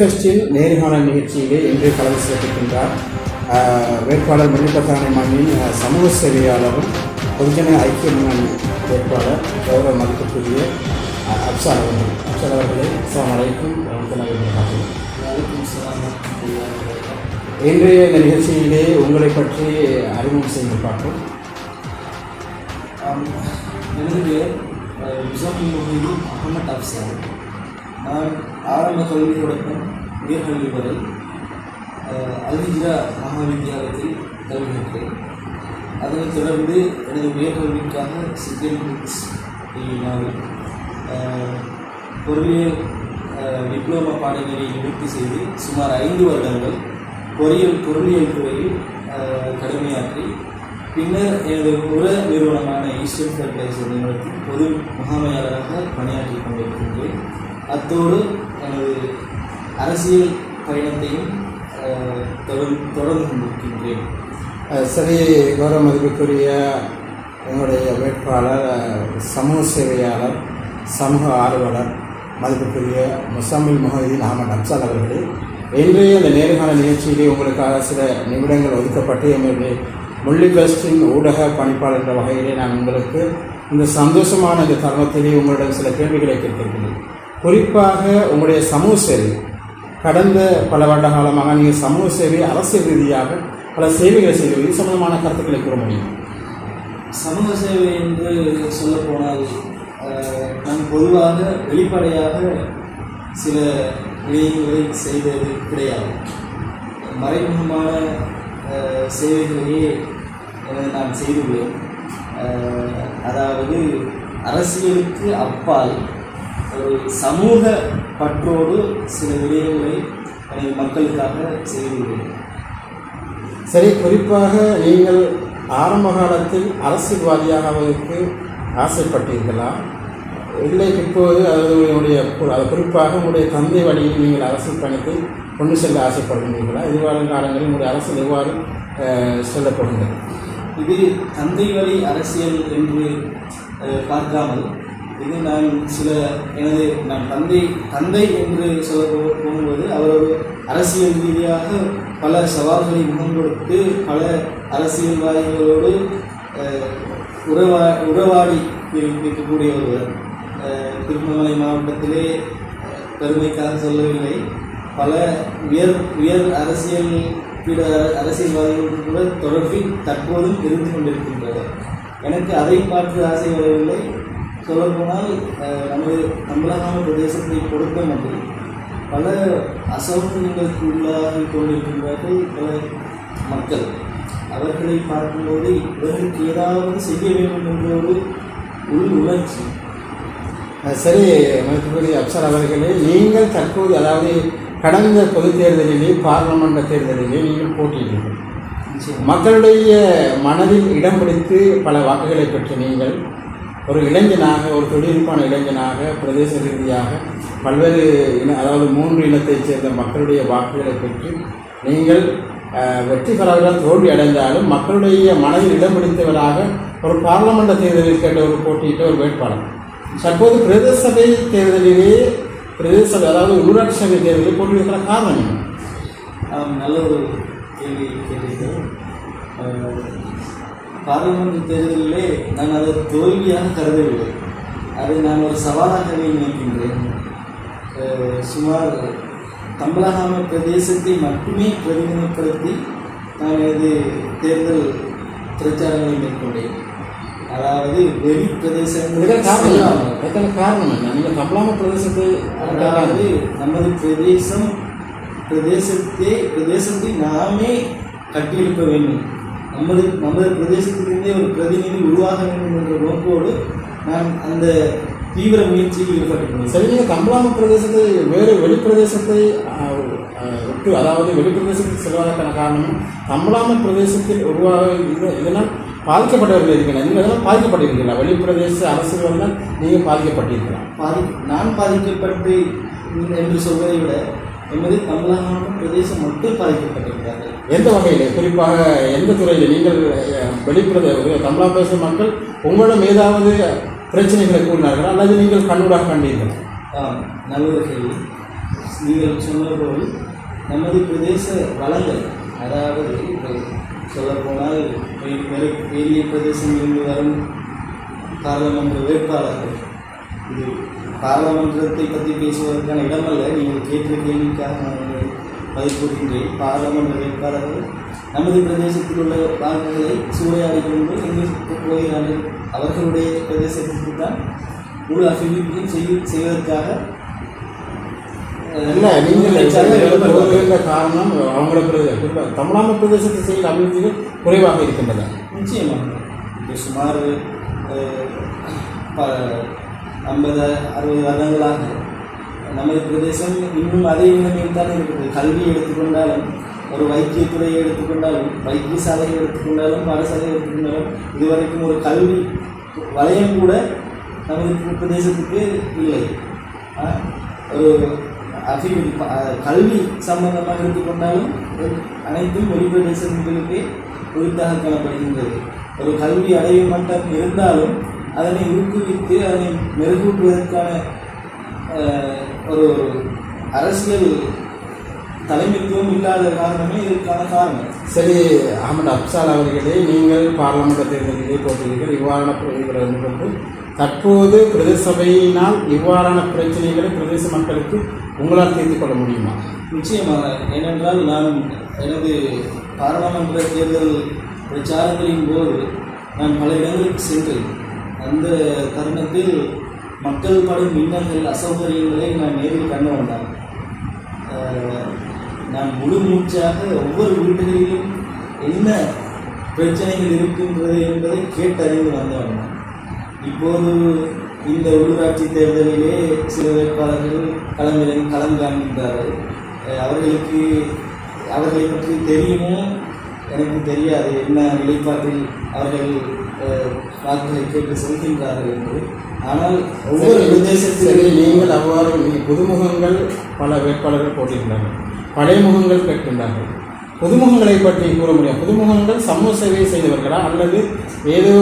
ஃபெஸ்டில் நேர்காணல் நிகழ்ச்சியிலே இன்று கலந்து ஆஹ், வேட்பாளர் முன்னிப்பத்தானை மண்ணின் சமூக சேவையாளரும் பொதுஜன ஐக்கிய முன்னணி வேட்பாளர் கௌரவ மதிப்புக்குரிய அப்சார் அவர்கள் அப்சார் அவர்களை வரஹ்மத்துல்லாஹி வபரகாத்துஹு. இன்றைய இந்த நிகழ்ச்சியிலே உங்களை பற்றி அறிமுகம் செய்து பார்ப்போம். எனது பெயர் முசாமின் முஹீது அகமத் அப்சார் நான் ஆரம்ப கல்வி தொடக்கம் உயர்கல்வி வரை அஹ், அல்ஹிஜ்ரா கல்வி கற்றேன் அதனைத் தொடர்ந்து எனது உயர்கல்விக்காக சிக்கன் புக்ஸ் நான் அஹ், பொருளியல் அஹ், டிப்ளோமா நிவர்த்தி செய்து சுமார் ஐந்து வருடங்கள் பொறியியல் பொருளியல் துறையில் கடுமையாற்றி பின்னர் எனது உர நிறுவனமான ஈஸ்டர்ன் ஃபர்டிலைசர் நிறுவனத்தில் பொது முகாமையாளராக பணியாற்றி கொண்டிருக்கின்றேன். அத்தோடு எனது அரசியல் பயணத்தையும் தொடர்ந்து கொண்டிருக்கின்றேன் சரி கௌரவ மதிப்புக்குரிய உங்களுடைய வேட்பாளர் சமூக சேவையாளர் சமூக ஆர்வலர் மதிப்புக்குரிய முசாமில் முஹதீன் அகமது அப்சால் அவர்களே இன்றைய இந்த நேர்காணல் நிகழ்ச்சியிலே உங்களுக்காக சில நிமிடங்கள் ஒதுக்கப்பட்டு எங்களுடைய முள்ளிகஸ்டின் ஊடக பணிப்பாளர் என்ற வகையிலே நான் உங்களுக்கு இந்த சந்தோஷமான இந்த தருணத்திலே உங்களிடம் சில கேள்விகளை கேட்டிருக்கிறேன். குறிப்பாக உங்களுடைய சமூக சேவை. கடந்த பல வருட காலமாக நீங்கள் சமூக சேவை அரசியல் ரீதியாக பல சேவைகளை செய்து இது சம்பந்தமான கருத்துக்களை கூற முடியும். சமூக சேவை என்று சொல்லப்போனால் நான் பொதுவாக வெளிப்படையாக சில விடயங்களை செய்தது கிடையாது. மறைமுகமான சேவைகளையே நான் செய்துள்ளேன் அதாவது அரசியலுக்கு அப்பால் ஒரு சமூக பற்றோடு சில விடயங்களை மக்களுக்காக செய்துள்ளேன் சரி குறிப்பாக நீங்கள் ஆரம்ப காலத்தில் அரசியல்வாதியாகுவதற்கு ஆசைப்பட்டீர்களா? இல்லை இப்போது கு- அது குறிப்பாக உங்களுடைய தந்தை வழியில் நீங்கள் அரசியல் பயணத்தை கொண்டு செல்ல ஆசைப்படுகிறீர்களா? எதிர்வரும் காலங்களில் உங்களுடைய அரசியல் எவ்வாறு செல்லப்படுகிறது இது தந்தை வழி அரசியல் என்று பார்க்காமல் இது நான் சில எனது நான் தந்தை தந்தை என்று சொல்ல போகும்போது அவர் ஒரு அரசியல் ரீதியாக பல சவால்களை முகம் கொடுத்து பல அரசியல்வாதிகளோடு உறவா உறவாடி இருக்கக்கூடிய ஒருவர் திருமலை மாவட்டத்திலே பெருமைக்காக சொல்லவில்லை. பல உயர் உயர் அரசியல் பிற அரசியல்வாதிகளுடன் கூட தொடர்பில் தற்போதும் இருந்து கொண்டிருக்கின்றனர். எனக்கு அதை பார்த்து ஆசை வரவில்லை. அஹ், நமது தமிழகாம பிரதேசத்தை பொறுத்த மட்டும் பல அசௌகரியங்களுக்கு உள்ளாகி கொண்டிருக்கின்றார்கள் பல மக்கள். அவர்களை பார்க்கும்போது இவர்களுக்கு ஏதாவது செய்ய வேண்டும் என்ற ஒரு உள் உணர்ச்சி. சரி மதிப்புக்குரிய அப்சர் அவர்களே நீங்கள் தற்போது அதாவது கடந்த பொதுத் தேர்தலிலே பார்லமெண்ட் தேர்தலிலே நீங்கள் போட்டியிட்டீர்கள். மக்களுடைய மனதில் இடம் பிடித்து பல வாக்குகளை பெற்ற நீங்கள் ஒரு இளைஞனாக ஒரு தொழில்நுட்பான இளைஞனாக பிரதேச ரீதியாக பல்வேறு இன அதாவது மூன்று இனத்தைச் சேர்ந்த மக்களுடைய வாக்குகளை பெற்று நீங்கள் வெற்றி பெறாவிட்டால் தோல்வி அடைந்தாலும் மக்களுடைய மனதில் இடம் பிடித்தவராக ஒரு பார்லமெண்ட் தேர்தலில் கேட்ட ஒரு போட்டியிட்ட ஒரு வேட்பாளர். தற்போது பிரதேச சபை தேர்தலிலே பிரதேச சபை அதாவது உள்ளூராட்சி சபை தேர்தலில் போட்டியிடுகிற காரணம் நல்ல ஒரு கேள்வி கேள்வி பார்லிமெண்ட் தேர்தலிலே நான் அதை தோல்வியாக கருதவில்லை. அதை நான் ஒரு சவாலாகவே நினைக்கின்றேன். சுமார் தமிழகாம பிரதேசத்தை மட்டுமே பிரதிநிதிப்படுத்தி நான் எனது தேர்தல் பிரச்சாரங்களை மேற்கொண்டேன். அதாவது வெளி பிரதேசங்கள் காரணம் நீங்கள் தமிழாம பிரதேசத்தை அதாவது நமது பிரதேசம் பிரதேசத்தை பிரதேசத்தை நாமே கட்டியெழுப்ப வேண்டும். நமது நமது பிரதேசத்திலிருந்தே ஒரு பிரதிநிதி உருவாக வேண்டும் என்ற நோக்கோடு நான் அந்த தீவிர முயற்சியில் ஈடுபட்டுள்ளேன் சரி நீங்கள் தமிழாம பிரதேசத்தை வேறு வெளிப்பிரதேசத்தை விட்டு அதாவது வெளிப்பிரதேசத்துக்கு செல்வதற்கான காரணம் தமிழாம பிரதேசத்தில் உருவாக இது- இதனால் பாதிக்கப்பட்டவர்கள் இருக்கிறார் நீங்கள் இதெல்லாம் பாதிக்கப்பட்டிருக்கீங்களா வெளிப்பிரதேச அரசியல்வாதிகள் நீங்கள் பாதிக்கப்பட்டிருக்கலாம். பாதி நான் பாதிக்கப்பட்டு என்று சொல்வதை விட எமது தமிழகம் பிரதேசம் மட்டும் பாதிக்கப்பட்டிருக்கிறார்கள் எந்த வகையில்? குறிப்பாக எந்த துறையில்? நீங்கள் வெளிப்பிரதேச தமிழா பேசும் மக்கள் உங்களிடம் ஏதாவது பிரச்சனைகளை கூறினார்களா? அல்லது நீங்கள் கண்ணூடாக கண்டீர்கள்? ஆம் நல்ல ஒரு கேள்வி நீங்கள் சொன்னது போல் நமது பிரதேச வளங்கள் அதாவது இப்போ சொல்லப்போனால் பெரிய பிரதேசங்களிலிருந்து வரும் பாராளுமன்ற வேட்பாளர்கள் இது பாராளுமன்றத்தை பற்றி பேசுவதற்கான இடமல்ல. நீங்கள் கேட்ட கேள்விக்காக பதில் கூறுகின்றேன் பாராளுமன்ற வேட்பாளர்கள் நமது பிரதேசத்தில் உள்ள வாக்குகளை சூறையாடி கொண்டு எங்கு போகிறார்கள். அவர்களுடைய பிரதேசத்திற்கு தான் முழு அபிவிருத்தியும் செய்ய செய்வதற்காக இல்ல நீங்கள் காரணம் அவங்கள தமிழ்நாடு பிரதேசத்தை செய்கிற அபிவிருத்திகள் குறைவாக இருக்கின்றன. நிச்சயமாக. சுமார் ஐம்பது அறுபது வருடங்களாக நமது பிரதேசம் இன்னும் அதே நிலைமையில் தான் கல்வி எடுத்துக்கொண்டாலும் ஒரு வைத்தியத்துறையை எடுத்துக்கொண்டாலும் வைத்தியசாலையை எடுத்துக்கொண்டாலும் பாடசாலையை எடுத்துக்கொண்டாலும் இதுவரைக்கும் ஒரு கல்வி வளையம் கூட நமது பிரதேசத்துக்கு இல்லை. ஒரு அபிவிருத்தி கல்வி சம்பந்தமாக எடுத்துக்கொண்டாலும் அனைத்தும் வெளி பிரதேசங்களுக்கு உரித்தாக காணப்படுகின்றது. ஒரு கல்வி அடையும் மட்டம் இருந்தாலும் அதனை ஊக்குவித்து அதனை மெருகூட்டுவதற்கான ஒரு அரசியல் தலைமைத்துவம் இல்லாத காரணமே இதற்கான காரணம். சரி அகமது அப்சால் அவர்களே நீங்கள் பாராளுமன்ற தேர்தலிலே போட்டிருக்கிறீர்கள் இவ்வாறான கொண்டு தற்போது பிரதேச சபையினால் இவ்வாறான பிரச்சனைகளை பிரதேச மக்களுக்கு உங்களால் தீர்த்து கொள்ள முடியுமா? நிச்சயமாக. ஏனென்றால் நான் எனது பாராளுமன்ற தேர்தல் பிரச்சாரங்களின் போது நான் பல இடங்களுக்கு சென்றேன். அந்த தருணத்தில் மக்கள் படும் இன்னல்கள் அசௌகரியங்களை நான் நேரில் கண்டு வந்தேன். நான் முழு மூச்சாக ஒவ்வொரு வீடுகளிலும் என்ன பிரச்சனைகள் இருக்கின்றது என்பதை கேட்டறிந்து வந்தவன் இப்போது இந்த உள்ளூராட்சி தேர்தலிலே சில வேட்பாளர்கள் களமிறங்கி களம் காண்கின்றார்கள். அவர்களுக்கு அவர்களை பற்றி தெரியுமோ? எனக்கு தெரியாது. என்ன நிலைப்பாட்டில் அவர்கள் வாக்குகளை கேட்டு செல்கின்றார்கள் என்று. ஆனால் ஒவ்வொரு சரி, பிரதேசத்திலும் நீங்கள் அவ்வாறு புதுமுகங்கள் பல வேட்பாளர்கள் போட்டிருக்கிறார்கள் பழைய முகங்கள் கேட்கின்றார்கள். புதுமுகங்களை பற்றி கூற முடியும் புதுமுகங்கள் சமூக சேவை செய்தவர்களா? அல்லது ஏதோ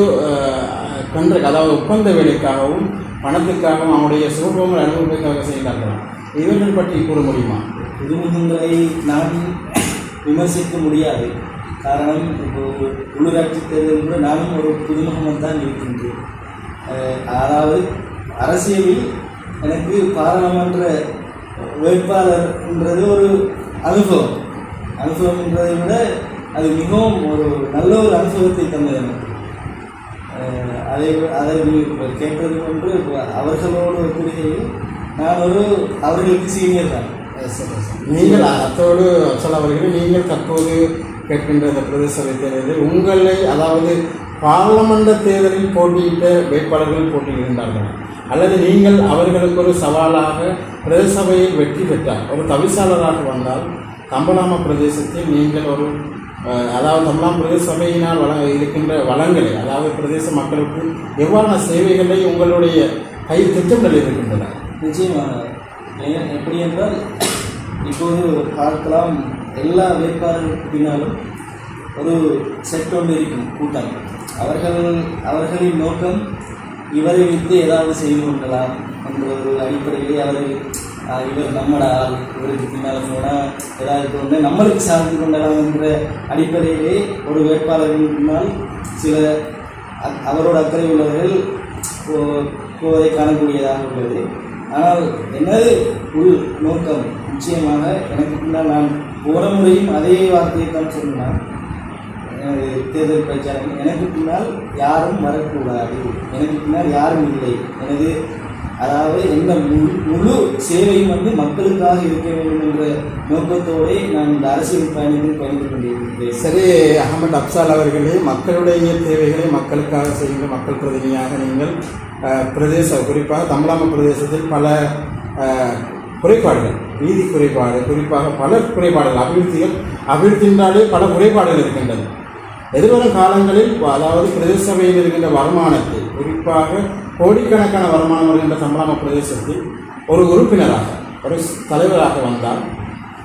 கன்ற அதாவது ஒப்பந்த வேலைக்காகவும் பணத்துக்காகவும் அவருடைய சுகபோகங்கள் அனுபவத்துக்காக செய்கிறார்களா இவர்கள் பற்றி கூற முடியுமா? புதுமுகங்களை நான் விமர்சிக்க முடியாது. காரணம் இப்போ உள்ளூராட்சி தேர்தல் கூட நானும் ஒரு புதுமுகமாக தான் இருக்கின்றேன். அதாவது அரசியலில் எனக்கு பாராளுமன்ற வேட்பாளர்ன்றது ஒரு அனுபவம். அனுபவம்ன்றதை விட அது மிகவும் ஒரு நல்ல ஒரு அனுபவத்தை தந்தது எனக்கு. அதை அதை நீ இப்ப கேட்டது கொண்டு அவர்களோடு ஒப்பிடுகையில் நான் ஒரு அவர்களுக்கு சீனியர் தான். நீங்கள் அத்தோடு சொல்ல அவர்களே நீங்கள் தற்போது கேட்கின்ற இந்த பிரதேச சபை தேர்தலில் உங்களை அதாவது பாராளுமன்ற தேர்தலில் போட்டியிட்ட வேட்பாளர்கள் போட்டியிடுகின்றார்கள். அல்லது நீங்கள் அவர்களுக்கு ஒரு சவாலாக பிரதேச சபையில் வெற்றி பெற்றால் ஒரு தவிசாளராக வந்தால் கம்பலாம பிரதேசத்தில் நீங்கள் ஒரு அதாவது தமிழாம் பிரதேச சபையினால் வழங்க இருக்கின்ற வளங்களை அதாவது பிரதேச மக்களுக்கு எவ்வாறான சேவைகளை உங்களுடைய கை திட்டங்கள் இருக்கின்றன? நிச்சயமாக. எப்படி என்றால் இப்போது பார்க்கலாம் எல்லா வேட்பாளர்களுக்கு பின்னாலும் ஒரு செட் ஒன்று இருக்கும் கூட்டம். அவர்கள் அவர்களின் நோக்கம் இவரை வைத்து ஏதாவது செய்து கொள்ளலாம் என்ற ஒரு அடிப்படையிலே அவர்கள் இவர் நம்மடா இவருக்கு பின்னால் போனால் ஏதாவது ஒன்று நம்மளுக்கு சார்ந்து கொள்ளலாம் என்ற அடிப்படையிலே ஒரு வேட்பாளர்களுக்கு பின்னால் சில அவரோட அக்கறை உள்ளவர்கள் போவதை காணக்கூடியதாக உள்ளது. ஆனால் எனது உள் நோக்கம் நிச்சயமாக எனக்கு பின்னால் நான் போன முறையும் அதே வார்த்தையை தான் சொன்னான் தேர்தல் பிரச்சாரம். எனக்கு பின்னால் யாரும் வரக்கூடாது. எனக்கு பின்னால் யாரும் இல்லை. எனது அதாவது எந்த முழு முழு சேவையும் வந்து மக்களுக்காக இருக்க வேண்டும் என்ற நோக்கத்தோடு நான் இந்த அரசியல் பயணத்தில் பயணித்து கொண்டிருக்கிறேன். சரி அகமது அப்சால் அவர்களே மக்களுடைய தேவைகளை மக்களுக்காக செய்கின்ற மக்கள் பிரதிநிதியாக நீங்கள் பிரதேச குறிப்பாக தமிழாம பிரதேசத்தில் பல குறைபாடுகள். நீதி குறைபாடு குறிப்பாக பல குறைபாடுகள் அபிவிருத்திகள் அபிவிருத்தினாலே பல குறைபாடுகள் இருக்கின்றன. எதிர்வரும் காலங்களில் அதாவது பிரதேச சபையில் இருக்கின்ற வருமானத்தை குறிப்பாக கோடிக்கணக்கான வருமானம் வருகின்ற சம்பளம பிரதேசத்தில் ஒரு உறுப்பினராக ஒரு தலைவராக வந்தால்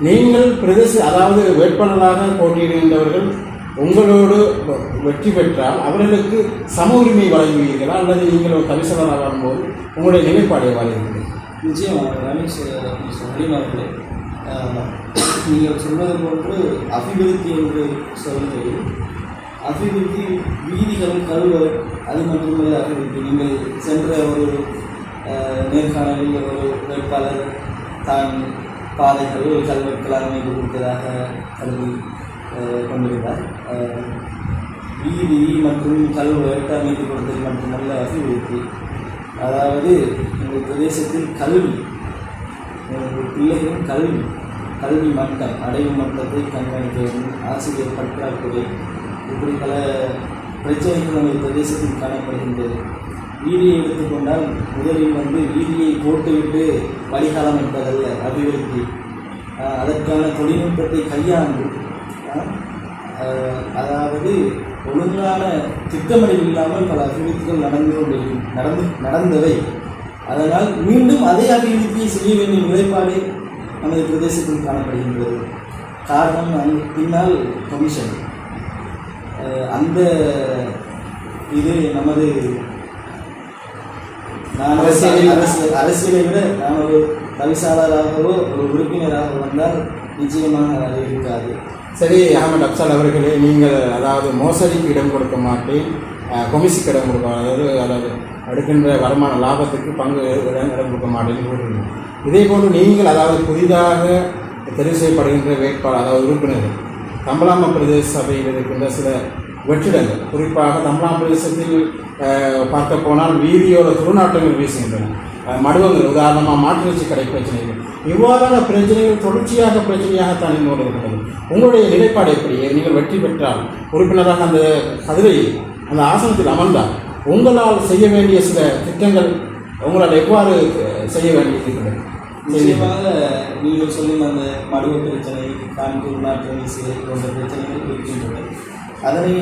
நீங்கள் பிரதேச அதாவது வேட்பாளராக போட்டியிடுகின்றவர்கள் உங்களோடு வெற்றி பெற்றால் அவர்களுக்கு சம உரிமை வழங்குவீர்களா? அல்லது நீங்கள் ஒரு தவிசலராக வரும்போது உங்களுடைய நிலைப்பாடு எவ்வாறு நிச்சயம் ரமேஷ் மிஸ்டர் அவர்களே. நீங்கள் சொன்னது போன்று அபிவிருத்தி என்று சொல்லுங்கள். அபிவிருத்தி வீதிகளும் கருவர் அது மட்டுமல்ல அபிவிருத்தி. நீங்கள் சென்ற ஒரு நேர்காணலில் ஒரு வேட்பாளர் தான் பாதைகள் கல்வெட்டுகள் அமைப்பு கொடுத்ததாக கருதி கொண்டிருந்தார். வீதி மற்றும் கல்வெட்டு அமைத்து கொடுத்தது மட்டுமல்ல அபிவிருத்தி. அதாவது எங்கள் பிரதேசத்தில் கல்வி எங்கள் பிள்ளைகளின் கல்வி கல்வி மட்டம் அடைவு மட்டத்தை கண்காணிக்க வேண்டும் ஆசிரியர் பற்றாக்குறை இப்படி பல பிரச்சனைகள் நமது பிரதேசத்தில் காணப்படுகின்றது. வீதியை எடுத்துக்கொண்டால் முதலில் வந்து வீதியை போட்டுவிட்டு வடிகாலம் என்பதல்ல அபிவிருத்தி. அதற்கான தொழில்நுட்பத்தை கையாண்டு அதாவது ஒழுங்கான திட்டமிடல் இல்லாமல் பல அபிவிருத்திகள் நடந்து கொண்டிருக்கும் நடந்து நடந்தவை. அதனால் மீண்டும் அதே அபிவிருத்தியை செய்ய வேண்டிய நிலைப்பாடு நமது பிரதேசத்தில் காணப்படுகின்றது. காரணம் அங்கு பின்னால் கமிஷன் அந்த இது நமது நான் அரசியலில் அரசியல் அரசியலை விட நான் ஒரு தவிசாளராகவோ ஒரு உறுப்பினராக வந்தால் நிச்சயமாக அது இருக்காது. சரி அகமது அப்சால் அவர்களே நீங்கள் அதாவது மோசடிக்கு இடம் கொடுக்க மாட்டேன் கொமிசிக்கு இடம் கொடுக்க அதாவது அதாவது அடுக்கின்ற வருமான லாபத்துக்கு பங்கு இடம் இடம் கொடுக்க மாட்டேன்னு கூறுறீங்க இதே போன்று நீங்கள் அதாவது புதிதாக தெரிவு செய்யப்படுகின்ற வேட்பாளர் அதாவது உறுப்பினர்கள் தம்பலாம பிரதேச சபையில் இருக்கின்ற சில வெற்றிடங்கள் குறிப்பாக தமிழாம் பிரதேசத்தில் பார்க்க போனால் வீதியோட துருநாட்டங்கள் வீசுகின்றன. மடுவங்கள் உதாரணமாக மாற்றுவச்சி கடை பிரச்சனைகள். இவ்வாறான பிரச்சனைகள் தொடர்ச்சியாக பிரச்சனையாகத்தான் இருந்து கொண்டிருக்கிறது உங்களுடைய நிலைப்பாடு எப்படி? நீங்கள் வெற்றி பெற்றால் உறுப்பினராக அந்த கதிரையில் அந்த ஆசனத்தில் அமர்ந்தால் உங்களால் செய்ய வேண்டிய சில திட்டங்கள் உங்களால் எவ்வாறு செய்ய வேண்டியிருக்கிறது நிச்சயமாக நீங்கள் சொல்லும் அந்த மடுவ பிரச்சனை கான்பூர் நாட்டு போன்ற பிரச்சனைகள் இருக்கின்றன. அதனை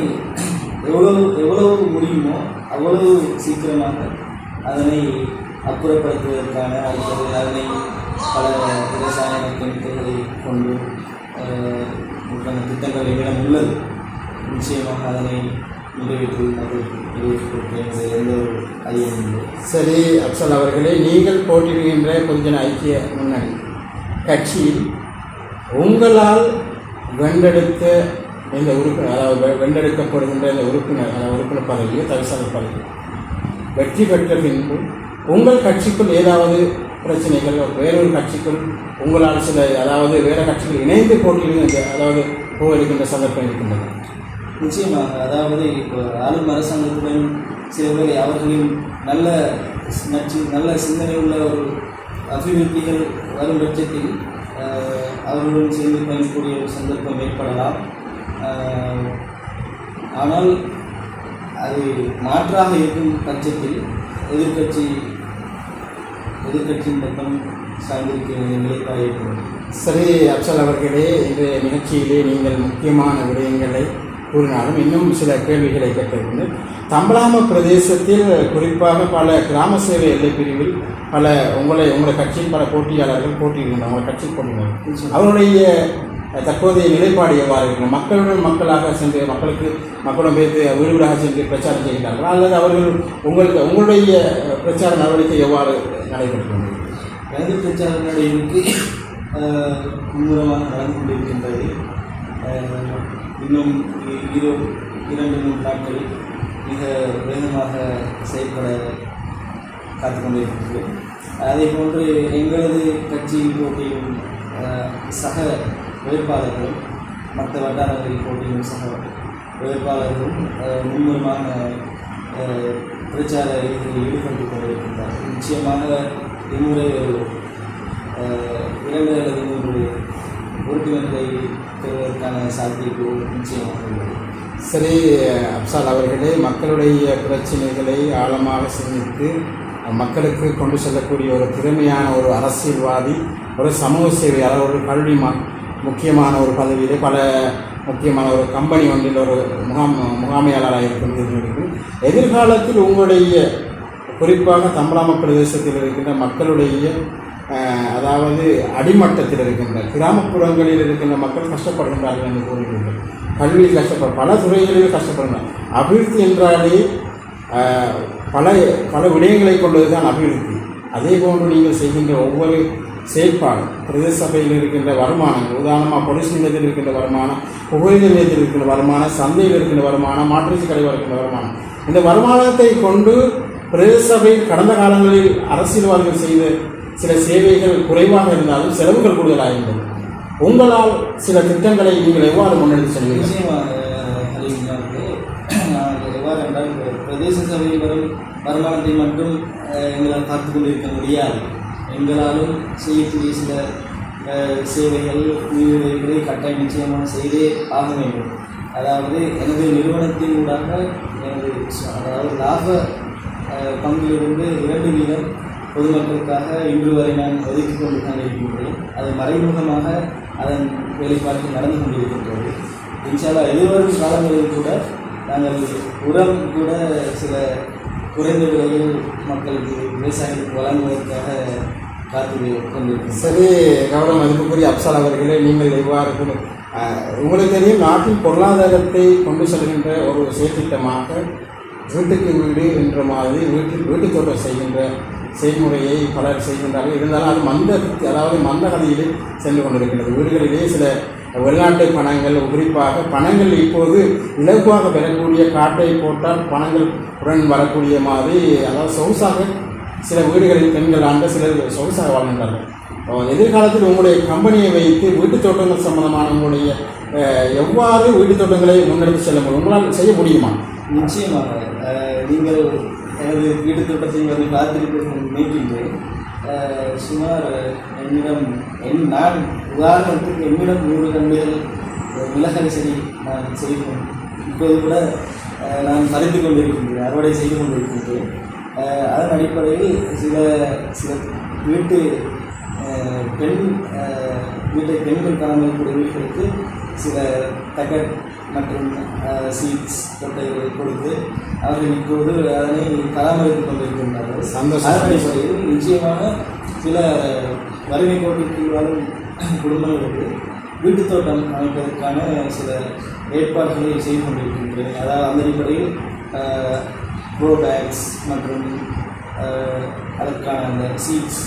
எவ்வளவு எவ்வளவு முடியுமோ அவ்வளவு சீக்கிரமாக அதனை அப்புறப்படுத்துவதற்கான அடுத்தது அதனை பல விவசாய கணிப்புகளை கொண்டு உண்டான திட்டங்கள் என்னிடம் உள்ளது. நிச்சயமாக அதனை எந்த ஒரு சரி அப்சல் அவர்களே நீங்கள் போட்டியிடுகின்ற பொதுஜன ஐக்கிய முன்னணி கட்சியில் உங்களால் வென்றெடுத்த இந்த உறுப்பினர் அதாவது வென்றெடுக்கப்படுகின்ற இந்த உறுப்பினர் அதாவது உறுப்பினர் பதவியோ தவிசாளர் பதவியோ வெற்றி பெற்ற பின்பு உங்கள் கட்சிக்குள் ஏதாவது பிரச்சனைகள் வேறொரு கட்சிக்குள் உங்களால் சில அதாவது வேறு கட்சிகள் இணைந்து போட்டியிடுகின்ற அதாவது போவெடுக்கின்ற சந்தர்ப்பம் இருக்கின்றது. நிச்சயமாக அதாவது இப்போ ஆளும் அரசாங்கத்துடன் சிலவரை அவர்களின் நல்ல நச்சு நல்ல சிந்தனை உள்ள ஒரு அபிவிருத்திகள் வரும் பட்சத்தில் அவர்களுடன் சேர்ந்து பயணக்கூடிய ஒரு சந்தர்ப்பம் ஏற்படலாம். ஆனால் அது மாற்றாக இருக்கும் பட்சத்தில் எதிர்க்கட்சி எதிர்க்கட்சியின் பக்கம் சார்ந்திருக்க நிலைப்பாடு ஏற்படும் சரி அப்சல் அவர்களே இன்றைய நிகழ்ச்சியிலே நீங்கள் முக்கியமான விடயங்களை கூறினாலும் இன்னும் சில கேள்விகளை கேட்டிருக்கின்றேன் தம்பலாம பிரதேசத்தில் குறிப்பாக பல கிராம சேவை எல்லை பிரிவில் பல உங்களை உங்களை கட்சியில் பல போட்டியாளர்கள் போட்டியிடுகின்றனர் உங்கள் கட்சியில் போட்டியிடுகிறார்கள் அவருடைய தற்போதைய நிலைப்பாடு எவ்வாறு இருக்கிறது மக்களுடன் மக்களாக சென்று மக்களுக்கு மக்களுடன் பேசி வீடு வீடாக சென்று பிரச்சாரம் செய்கிறார்கள் அல்லது அவர்கள் உங்களுக்கு உங்களுடைய பிரச்சார நடவடிக்கை எவ்வாறு நடைபெற்றது எனது பிரச்சார நடைமுறைக்கு மும்முரமாக நடந்து கொண்டிருக்கின்றது. இன்னும் இரு இரண்டு மூன்று நாட்களில் மிக வேகமாக செயல்பட காத்து கொண்டிருக்கின்றது அதே போன்று எங்களது கட்சியில் போட்டியும் சக வேட்பாளர்களும் மற்ற வட்டாரங்களில் போட்டியும் சக வேட்பாளர்களும் மும்முரமாக பிரச்சார இதில் ஈடுபட்டு கொண்டிருக்கின்றார். நிச்சயமாக இம்முறை ஒரு இரண்டு அல்லது மூன்று உறுப்பினர்களை பெறுவதற்கான சாத்தியக்கூறு நிச்சயமாக உள்ளது. சரி அப்சால் அவர்களே மக்களுடைய பிரச்சனைகளை ஆழமாக சிந்தித்து மக்களுக்கு கொண்டு செல்லக்கூடிய ஒரு திறமையான ஒரு அரசியல்வாதி ஒரு சமூக சேவையாளர் ஒரு கல்வி முக்கியமான ஒரு பதவியிலே பல முக்கியமான ஒரு கம்பெனி ஒன்றில் ஒரு முகாம் முகாமையாளராக இருக்கின்றது எதிர்காலத்தில் உங்களுடைய குறிப்பாக தம்பலாம பிரதேசத்தில் இருக்கின்ற மக்களுடைய அதாவது அடிமட்டத்தில் இருக்கின்ற கிராமப்புறங்களில் இருக்கின்ற மக்கள் கஷ்டப்படுகின்றார்கள் என்று கூறுகின்றனர். கல்வியில் கஷ்டப்பட பல துறைகளில் கஷ்டப்படுகிறார் அபிவிருத்தி என்றாலே பல பல விடயங்களை கொண்டது தான் அபிவிருத்தி. அதே போன்று நீங்கள் செய்கின்ற ஒவ்வொரு செயற்பாடு பிரதேச சபையில் இருக்கின்ற வருமானங்கள் உதாரணமாக பொலிஸ் நிலையத்தில் இருக்கின்ற வருமானம் புகை நிலையத்தில் இருக்கின்ற வருமானம் சந்தையில் இருக்கின்ற வருமானம் மாற்றுச்சி கடை இருக்கின்ற வருமானம் இந்த வருமானத்தை கொண்டு பிரதேச கடந்த காலங்களில் அரசியல்வாதிகள் செய்த சில சேவைகள் குறைவாக இருந்தாலும் செலவுகள் கூடுதலாக இருந்தது உங்களால் சில திட்டங்களை நீங்கள் எவ்வாறு முன்னெடுத்து செல்வீர்கள்? எவ்வாறு என்றால் பிரதேச சபையில் வரும் வருமானத்தை மட்டும் எங்களால் பார்த்து கொண்டிருக்க முடியாது. எங்களாலும் செய்யக்கூடிய சில சேவைகள் உயிரிழப்புகளை கட்டாயம் நிச்சயமாக செய்தே ஆக வேண்டும். அதாவது எனது நிறுவனத்தின் ஊடாக எனது அதாவது லாப பங்கிலிருந்து இரண்டு வீதம் பொதுமக்களுக்காக இன்று வரை நான் ஒதுக்கி கொண்டு தான் இருக்கின்றேன். அது மறைமுகமாக அதன் வெளிப்பாட்டில் நடந்து கொண்டிருக்கின்றது. இன்ஷால்லா எதிர்வரும் காலங்களில் கூட நாங்கள் உரம் கூட சில குறைந்த விலையில் மக்களுக்கு விவசாயிகளுக்கு வழங்குவதற்காக காத்து கொண்டிருக்கிறோம் சரி கவனம் மதிப்புக்குரிய அப்சால் அவர்களே நீங்கள் எவ்வாறு உங்களுக்கு தெரியும் நாட்டின் பொருளாதாரத்தை கொண்டு செல்கின்ற ஒரு செயற்திட்டமாக வீட்டுக்கு வீடு என்ற மாதிரி வீட்டில் வீட்டு தோட்டம் செய்கின்ற செய்முறையை பலர் செய்கின்றார்கள். இருந்தாலும் அது மந்த அதாவது மந்த கதையிலே சென்று கொண்டிருக்கிறது வீடுகளிலே சில வெளிநாட்டு பணங்கள் குறிப்பாக பணங்கள் இப்போது இலகுவாக பெறக்கூடிய காட்டை போட்டால் பணங்கள் உடன் வரக்கூடிய மாதிரி அதாவது சொகுசாக சில வீடுகளில் பெண்கள் ஆண்டு சிலர் சொகுசாக வாழ்கின்றார்கள். எதிர்காலத்தில் உங்களுடைய கம்பெனியை வைத்து வீட்டுத் தோட்டங்கள் சம்பந்தமான உங்களுடைய எவ்வாறு வீட்டு தோட்டங்களை முன்னெடுத்து செல்ல முடியும்? உங்களால் செய்ய முடியுமா? நிச்சயமாக. நீங்கள் எனது வீட்டு தோட்டத்தை வந்து பார்த்திருப்பீர்கள் நினைக்கின்றேன் சுமார் என்னிடம் என் நான் உதாரணத்துக்கு என்னிடம் நூறு கண்டுகள் மிளகாய் செடி நான் செய்கிறேன் இப்போது கூட நான் மறைந்து கொண்டிருக்கின்றேன் அறுவடை செய்து கொண்டிருக்கின்றேன். அதன் அடிப்படையில் சில சில வீட்டு பெண் வீட்டை பெண்கள் காணாமல் கூடிய வீட்டுகளுக்கு சில தகட் மற்றும் சீட்ஸ் கொட்டைகளை கொடுத்து அவர்கள் இப்போது அதனை பராமரித்துக் கொண்டிருக்கின்றார்கள். சந்தோஷம். அதன் அடிப்படையில் நிச்சயமாக சில வறுமை கோட்டிற்கு வாழும் குடும்பங்களுக்கு வீட்டுத் தோட்டம் அமைப்பதற்கான சில ஏற்பாடுகளை செய்து கொண்டிருக்கின்றேன். அதாவது அந்த அடிப்படையில் ப்ரோ பேக்ஸ் மற்றும் அதற்கான அந்த சீட்ஸ்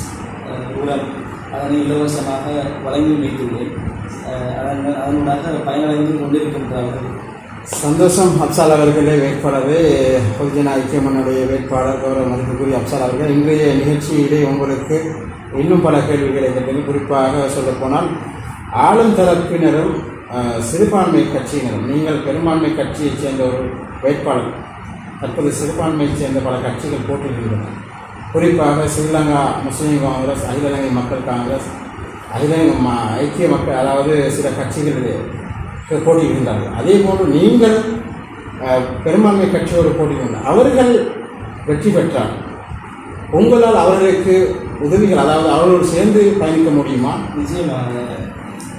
உரம் அதனை இலவசமாக வழங்கி வைத்துள்ளேன். அஹ், அதன் அதனூடாக பயனடைந்து கொண்டிருக்கின்றார்கள். சந்தோஷம் அப்சால் அவர்களே வேட்பாளரே. பொதுஜன ஐக்கியமனுடைய வேட்பாளர் கௌரவ மதிப்புக்குரிய அப்சால் அவர்கள் இன்றைய நிகழ்ச்சியிலே உங்களுக்கு இன்னும் பல கேள்விகளை கேட்டேன் குறிப்பாக சொல்லப்போனால் ஆளும் தரப்பினரும் சிறுபான்மை கட்சியினரும் நீங்கள் பெரும்பான்மை கட்சியைச் சேர்ந்த ஒரு வேட்பாளர் தற்போது சிறுபான்மையைச் சேர்ந்த பல கட்சிகள் போட்டியிடுகின்றன. குறிப்பாக ஸ்ரீலங்கா முஸ்லீம் காங்கிரஸ் அகில இலங்கை மக்கள் காங்கிரஸ் அகில ஐக்கிய மக்கள் அதாவது சில கட்சிகள் இருந்தார்கள் அதே போன்று நீங்கள் பெரும்பான்மை கட்சியோடு போட்டியிடுங்கள். அவர்கள் வெற்றி பெற்றார் உங்களால் அவர்களுக்கு உதவிகள் அதாவது அவர்களோடு சேர்ந்து பயணிக்க முடியுமா? நிச்சயமாக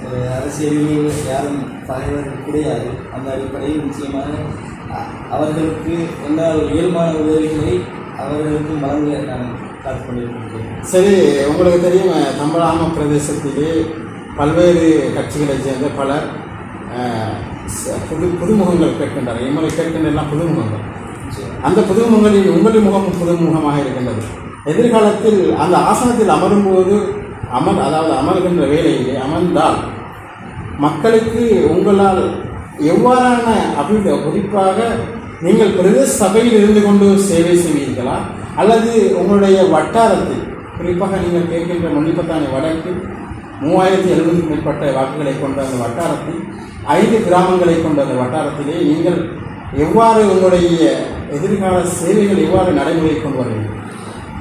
அஹ், அரசியலில் யாரும் தலைவர் கிடையாது. அந்த அடிப்படையில் நிச்சயமாக அவர்களுக்கு அவர்களுக்கு என்னால் இயல்பான உதவிகளை அவர்களுக்கு வழங்க நான் காத்துக் பண்ணியிருக்கேன் சரி உங்களுக்கு தெரியும் அஹ், தம்பலாம பிரதேசத்திலே பல்வேறு கட்சிகளைச் சேர்ந்த பலர் புது புதுமுகங்கள் கேட்கின்றனர். இம்முறை கேட்கின்றெல்லாம் புதுமுகங்கள். அந்த புதுமுகங்களில் உங்களுடைய முகம் புதுமுகமாக இருக்கின்றது. எதிர்காலத்தில் அந்த ஆசனத்தில் அமரும்போது அமர் அதாவது அமர்கின்ற வேலையிலே அமர்ந்தால் மக்களுக்கு உங்களால் எவ்வாறான அபிவிருத்தி குறிப்பாக நீங்கள் பிரதேச சபையில் இருந்து கொண்டு சேவை செய்வீர்களா? அல்லது உங்களுடைய வட்டாரத்தில் குறிப்பாக நீங்கள் கேட்கின்ற மொழிப்பத்தானி வடக்கு மூவாயிரத்தி எழுபது மேற்பட்ட வாக்குகளை கொண்ட அந்த வட்டாரத்தில் ஐந்து கிராமங்களை கொண்ட அந்த வட்டாரத்திலே நீங்கள் எவ்வாறு உங்களுடைய எதிர்கால சேவைகள் எவ்வாறு நடைமுறை கொண்டு வருவீர்கள்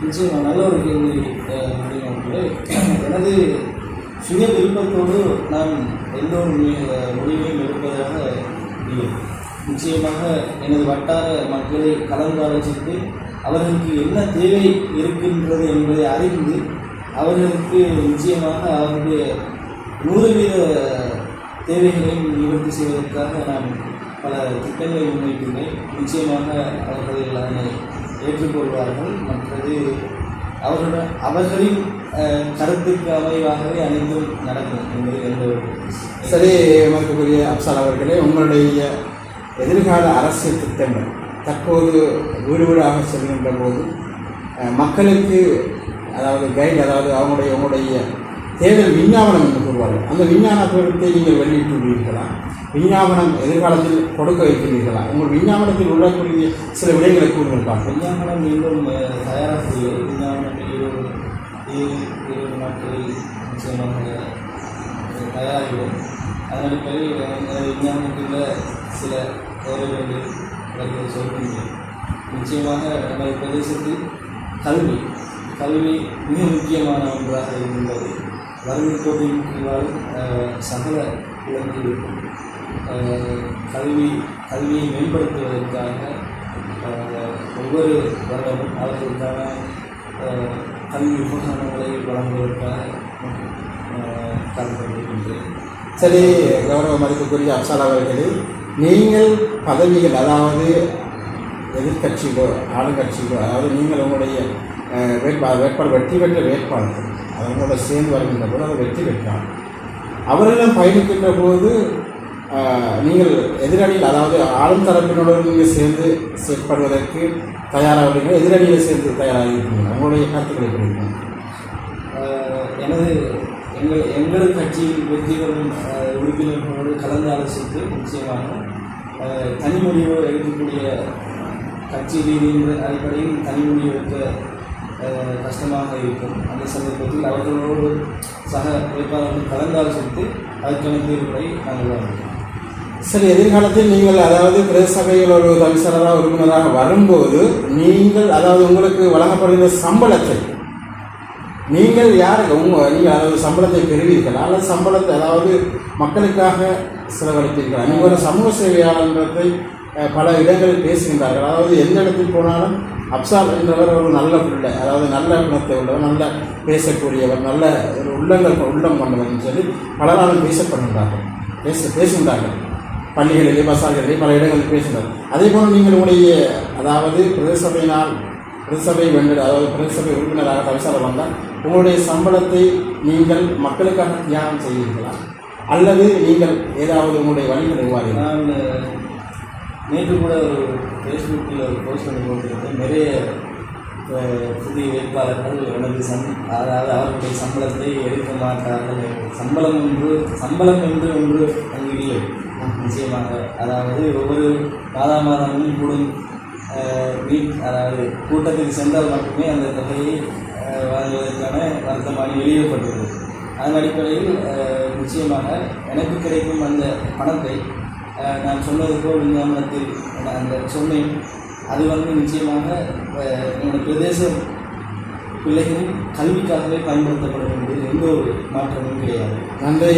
நிச்சயமாக நல்ல ஒரு கேள்வி எனது சுய விருப்பத்தோடு நான் எந்த ஒரு முடிவையும் எடுப்பதாக இல்லை. நிச்சயமாக எனது வட்டார மக்களை கலந்தாலோசித்து அவர்களுக்கு என்ன தேவை இருக்கின்றது என்பதை அறிந்து அவர்களுக்கு நிச்சயமாக அவருடைய நூறு வீத தேவைகளையும் நிவர்த்தி செய்வதற்காக நான் பல திட்டங்களை முன்வைத்துள்ளேன். நிச்சயமாக அவர்கள் அதனை ஏற்றுக்கொள்வார்கள். மற்றது அவர்களுடன் அவர்களின் கருத்துக்கு அமைவாகவே அனைத்தும் நடக்கும் என்பது எந்த ஒரு சரி மதிப்புக்குரிய அப்சார் அவர்களே உங்களுடைய எதிர்கால அரசியல் திட்டங்கள். தற்போது வீடு வீடாக செல்கின்ற போது மக்களுக்கு அதாவது கைடு அதாவது அவங்களுடைய அவங்களுடைய தேர்தல் விஞ்ஞாபனம் என்று கூறுவார்கள். அந்த விஞ்ஞாபனத்தை நீங்கள் வெளியிட்டுள்ளீர்களா? விஞ்ஞாபனம் எதிர்காலத்தில் கொடுக்க வைக்கிறீர்களா? உங்கள் விஞ்ஞாபனத்தில் உள்ளக்கூடிய சில விடைகளை கூறுங்கள் பார்ப்போம். விஞ்ஞாபனம் மீண்டும் தயாராக தயாராகவில்லை விஞ்ஞாபனம் இருபது நாட்களில் நிச்சயமாக தயாராகிவிடும். அதன் அடிப்படையில் விஞ்ஞாபனத்தில் சில தேவைகளை அவர்கள் சொல்கின்றேன் நிச்சயமாக நமது பிரதேசத்தில் கல்வி கல்வி மிக முக்கியமான ஒன்றாக இருக்கின்றது வறுமை கோட்டின் கீழால் சகல இளைஞர்களுக்கும் கல்வி கல்வியை மேம்படுத்துவதற்காக ஒவ்வொரு வருடமும் அவர்களுக்கான கல்வி உபகரணங்களை வழங்குவதற்காக அஹ், சரி கௌரவ மதிப்புக்குரிய அப்சாலா அவர்களே நீங்கள் பதவிகள் அதாவது எதிர்க்கட்சிகளோ ஆளுங்கட்சிகளோ அதாவது நீங்கள் உங்களுடைய வேட்பாளர் வேட்பா வேட்பாளர் வெற்றி பெற்ற வேட்பாளர்கள் அவர்களோட சேர்ந்து வருகின்ற போது அதை வெற்றி பெற்றார் அவர்களும் பயணிக்கின்ற போது நீங்கள் எதிரணியில் அதாவது ஆளும் தரப்பினருடன் நீங்கள் சேர்ந்து செயற்படுவதற்கு தயாராகிறீர்கள் எதிரணியில் சேர்ந்து தயாராக இருக்கீங்க உங்களுடைய கருத்துக்களை கொடுக்கணும் எனது எங்கள் எங்களது கட்சியில் வெற்றி பெறும் உறுப்பினர்களோடு கலந்து ஆலோசித்து நிச்சயமாக ஆஹ், தனி முடிவு எடுக்கக்கூடிய கட்சி ரீதியின் அடிப்படையில் தனி முடிவு எடுக்க கஷ்டமாக இருக்கும். அந்த சந்தர்ப்பத்தில் அவர்களோடு சக வேட்பாளர்கள் கலந்தாலோசித்து அதற்கான தீர்வுகளை நாங்கள் வழங்குவோம் சரி எதிர்காலத்தில் நீங்கள் அதாவது பிரதேச சபையில் ஒரு தவிசாளராக உறுப்பினராக வரும்போது நீங்கள் அதாவது உங்களுக்கு வழங்கப்படுகிற சம்பளத்தை நீங்கள் யாருக்கு உங்கள் நீங்கள் அதாவது சம்பளத்தை பெறுவீர்களா? அல்லது சம்பளத்தை அதாவது மக்களுக்காக செலவழிப்பீர்களா? நீங்கள் ஒரு சமூக சேவையாளன்றதை பல இடங்களில் பேசுகின்றார்கள். அதாவது எந்த இடத்துக்கு போனாலும் அப்சால் என்றவர் ஒரு நல்ல பிள்ளை அதாவது நல்ல குணத்தை உள்ளவர் நல்ல பேசக்கூடியவர் நல்ல ஒரு உள்ளங்கள் உள்ளம் கொண்டவர் சொல்லி பலராலும் பேசப்படுகின்றார்கள். பேச பேசுகின்றார்கள். பள்ளிகளிலே பசார்களிலே பல இடங்களில் பேசுகின்றார்கள். அதே போல் நீங்கள் உங்களுடைய அதாவது பிரதேசபையினால் பிரதேசபை வென்று அதாவது பிரதேசபை உறுப்பினராக தவிசார வந்தால் உங்களுடைய சம்பளத்தை நீங்கள் மக்களுக்காக தியானம் செய்வீர்களா? அல்லது நீங்கள் ஏதாவது உங்களுடைய வழிகள் எவ்வாறு நான் நேற்று கூட ஒரு ஃபேஸ்புக்கில் ஒரு போஸ்ட் பண்ணி போட்டிருந்தேன். நிறைய புதிய வேட்பாளர்கள் எனது சம் அதாவது அவர்களுடைய சம்பளத்தை எடுக்க மாட்டார்கள். சம்பளம் என்று சம்பளம் என்று ஒன்று அங்கு இல்லை. நிச்சயமாக. அதாவது ஒவ்வொரு மாதா மாதமும் கூடும் வீட் அதாவது கூட்டத்துக்கு சென்றால் மட்டுமே அந்த தொகையை வழங்குவதற்கான வருத்தமாக வெளியிடப்பட்டுள்ளது அதன் அடிப்படையில் நிச்சயமாக எனக்கு கிடைக்கும் அந்த பணத்தை நான் சொன்னது போல் விஞ்ஞாபனத்தில் நான் அந்த சொன்னேன். அது வந்து நிச்சயமாக என்னோடய என்னோட பிரதேச பிள்ளைகளின் கல்விக்காகவே பயன்படுத்தப்படும் என்பதில் எந்த ஒரு மாற்றமும் கிடையாது. நன்றி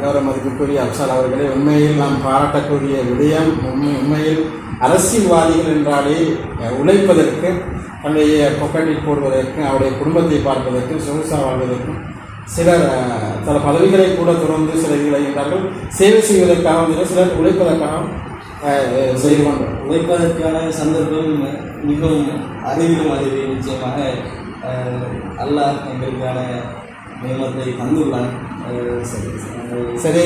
கௌரவ மதிப்புக்குரிய அப்சால் அவர்களே. உண்மையில் நாம் பாராட்டக்கூடிய விடயம் உண்மை உண்மையில் அரசியல்வாதிகள் என்றாலே உழைப்பதற்கு தன்னுடைய பொக்கெட்டில் போடுவதற்கு அவருடைய குடும்பத்தை பார்ப்பதற்கு சொகுசா வாழ்வதற்கும் சிலர் சில பதவிகளை கூட தொடர்ந்து சிலர் இழைகின்றார்கள் சேவை செய்வதற்காக வந்து சிலர் உழைப்பதற்காக செய்து கொண்டோம் உழைப்பதற்கான சந்தர்ப்பம் மிகவும் அறிவிலும் அறிவு நிச்சயமாக அல்லாஹ் எங்களுக்கான நியமத்தை தந்துள்ளான். சரி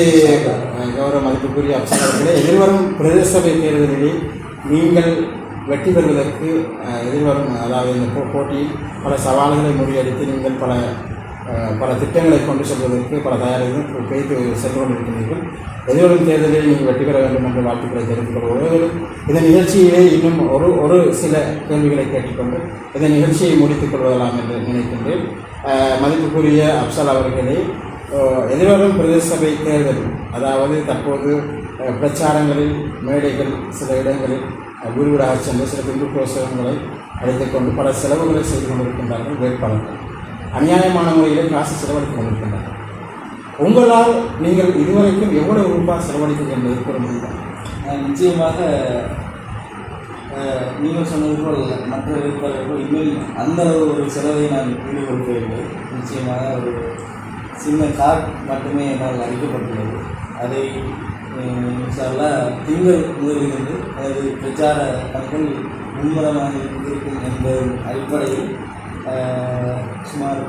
கௌரவ மதிப்புக்குரிய அப்சர் அவர்களே எதிர்வரும் பிரதேச சபை தேர்தலிலே நீங்கள் வெற்றி பெறுவதற்கு எதிர்வரும் அதாவது இந்த போட்டியில் பல சவால்களை முறியடித்து நீங்கள் பல பல திட்டங்களை கொண்டு செல்வதற்கு பல தயாரிகளும் பேய்த்து சென்று கொண்டிருக்கிறீர்கள். எதிர்வரும் தேர்தலில் நீங்கள் வெற்றி பெற வேண்டும் என்ற வாழ்த்துக்களை தெரிவித்துக் கொள்வோம் இந்த நிகழ்ச்சியிலே இன்னும் ஒரு ஒரு சில கேள்விகளை கேட்டுக்கொண்டு இந்த நிகழ்ச்சியை முடித்துக் கொள்வதலாம் என்று நினைக்கின்றேன். மதிப்புக்குரிய அப்சல் அவர்களே எதிர்வரும் பிரதேச சபை தேர்தல் அதாவது தற்போது பிரச்சாரங்களில் மேடைகள் சில இடங்களில் அஹ், வீடு சென்று சில பின்பு புரோசகங்களை அழைத்துக் கொண்டு பல செலவுகளை செய்து கொண்டிருக்கின்றார்கள் வேட்பாளர்கள். அநியாயமான முறையில் காசு செலவழித்துக் கொண்டிருக்கின்றார்கள். உங்களால் நீங்கள் இதுவரைக்கும் எவ்வளவு ரூபாய் செலவழித்தது என்பதை கூற முடியுமா? நிச்சயமாக நீங்கள் சொன்னது போல் மற்ற வேட்பாளர்கள் இன்னும் அந்த ஒரு செலவை நான் ஈடுபடுத்தவில்லை. நிச்சயமாக ஒரு சின்ன கார்டு மட்டுமே என்னால் அளிக்கப்பட்டுள்ளது. அதை அஹ், இன்ஷா அல்லாஹ் திங்கள் முதலிலிருந்து எனது பிரச்சார பணிகள் மும்முரமாக இருக்கும் என்பதன் அடிப்படையில் சுமார்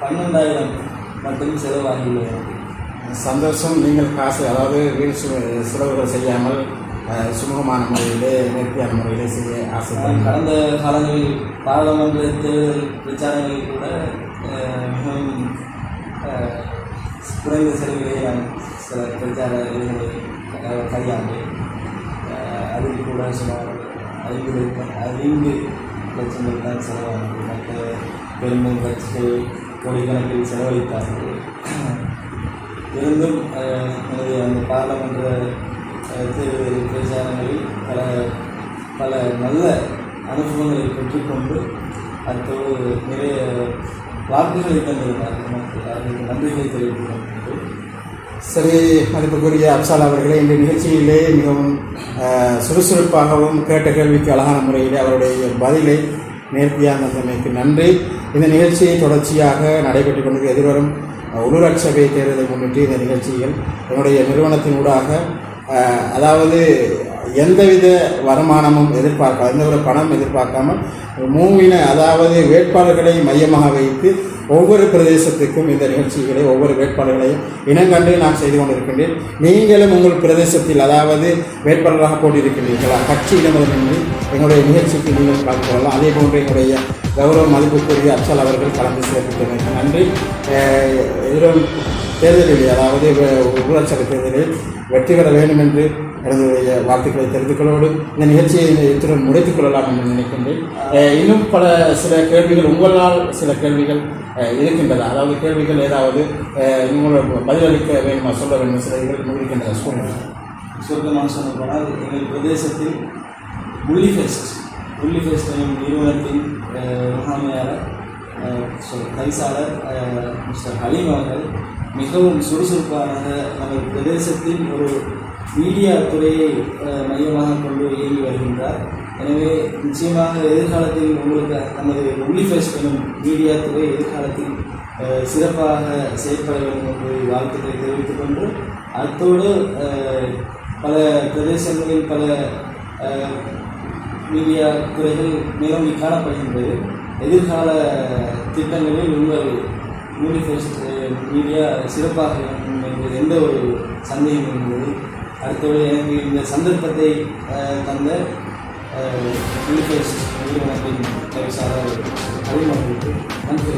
பன்னெண்டாயிரம் மட்டும் செலவாகியுள்ளது. சந்தோஷம் நீங்கள் காசு அதாவது வீண் சு- செலவுகள் செய்யாமல் சுமூகமான முறையிலே நேர்த்தியான முறையிலே செய்ய ஆசைப்படுகிறேன் கடந்த காலங்களில் பாராளுமன்ற தேர்தல் பிரச்சாரங்களில் கூட மிகவும் குறைந்த செலவிலே நான் சில பிரச்சார கையாண்டு அஹ், கூட சுமார் ஐந்து லட்சம் ஐந்து லட்சங்கள் தான் செலவாகுது மற்ற பெருமை கட்சிகள் கோடிக்கணக்கில் செலவழித்தார்கள் இருந்தும் எனது அந்த பாராளுமன்ற தேர்தல் பிரச்சாரங்களில் பல பல நல்ல அனுபவங்களை பெற்றுக்கொண்டு அத்தோடு நிறைய வாக்குகளை தந்திருந்தார்கள் மக்கள் அவர்களுக்கு நன்றிகளை தெரிவித்துக் கொண்டு சரி மதிப்புக்குரிய அப்சால் அவர்களே இந்த நிகழ்ச்சியிலே மிகவும் சுறுசுறுப்பாகவும் கேட்ட கேள்விக்கு அழகான முறையிலே அவருடைய பதிலை நேர்த்தியாக தந்தமைக்கு நன்றி. இந்த நிகழ்ச்சியை தொடர்ச்சியாக நடைபெற்றுக் கொண்டு எதிர்வரும் அஹ், உள்ளூராட்சி சபை தேர்தலை முன்னிட்டு இந்த நிகழ்ச்சிகள் என்னுடைய நிறுவனத்தினூடாக அதாவது எந்தவித வருமானமும் எதிர்பார்க்காது எந்த ஒரு பணம் எதிர்பார்க்காமல் மூவின அதாவது வேட்பாளர்களை மையமாக வைத்து ஒவ்வொரு பிரதேசத்துக்கும் இந்த நிகழ்ச்சிகளை ஒவ்வொரு வேட்பாளர்களையும் இனங்கண்டு நான் செய்து கொண்டிருக்கின்றேன். நீங்களும் உங்கள் பிரதேசத்தில் அதாவது வேட்பாளராக போட்டிருக்கின்றீர்களா கட்சி இடமிருந்து எங்களுடைய நிகழ்ச்சிக்கு நீங்கள் கலந்து கொள்ளலாம். அதே போன்று எங்களுடைய கௌரவ மதிப்புக்குரிய அப்சல் அவர்கள் கலந்து சேர்த்துள்ளமைக்கு நன்றி. எதிரும் தேர்தலில் அதாவது வ- உள்ளாட்சி தேர்தலில் வெற்றி பெற வேண்டும் என்று எனதுடைய வாழ்த்துக்களை தெரிவித்துக் இந்த நிகழ்ச்சியை இத்துடன் முடித்துக் கொள்ளலாம் என்று நினைக்கின்றேன். இன்னும் பல சில கேள்விகள் உங்களால் சில கேள்விகள் இருக்கின்றது இருக்கின்றதா? அதாவது கேள்விகள் ஏதாவது அஹ் உங்களோட பதிலளிக்க வேண்டுமா? சொல்ல வேண்டும்? சில இதுகள் இருக்கின்றதா சூழ்நிலை சுருக்கமாக சொல்லப்போனால் எங்கள் பிரதேசத்தில் புள்ளி ஃபெஸ்ட் புள்ளி ஃபெஸ்ட் எனும் நிறுவனத்தின் முகாமையாளர் கைசாளர் மிஸ்டர் ஹலீம் அவர்கள் மிகவும் சுறுசுறுப்பாக நமது பிரதேசத்தின் ஒரு மீடியா துறையை மையமாக கொண்டு இயங்கி வருகின்றார். எனவே நிச்சயமாக எதிர்காலத்தில் உங்களுக்கு நமது புள்ளி எனும் மீடியா துறை எதிர்காலத்தில் சிறப்பாக செயல்பட வேண்டும் என்று வாழ்த்துக்களை தெரிவித்துக் கொண்டு அத்தோடு பல பிரதேசங்களில் பல மீடியா துறைகள் மிகவும் காணப்படுகின்றது. எதிர்கால திட்டங்களில் உங்கள் யூனிஃபெஸ்ட் மீடியா சிறப்பாக இருக்கும் என்பது எந்த ஒரு சந்தேகம் என்பது அடுத்தது எனக்கு இந்த சந்தர்ப்பத்தை தந்த நன்றி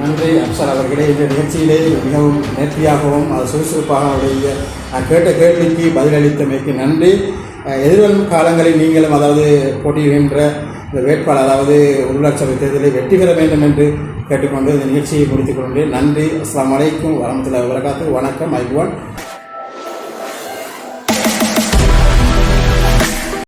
நன்றி. அப்சர் அவர்களே இந்த நிகழ்ச்சியிலே மிகவும் நேர்த்தியாகவும் அது சுறுசுறுப்பாக அவருடைய நான் கேட்ட கேள்விக்கு பதிலளித்தமைக்கு நன்றி. எதிர்வரும் காலங்களில் நீங்களும் அதாவது போட்டியிடுகின்ற இந்த வேட்பாளர் அதாவது உள்ளாட்சி சபை தேர்தலை வெற்றி பெற வேண்டும் என்று கேட்டுக்கொண்டு இந்த நிகழ்ச்சியை முடித்துக் கொண்டு நன்றி. அஸ்லாம் வலைக்கும் வரமத்துல வரகாத்து வணக்கம். ஐவான்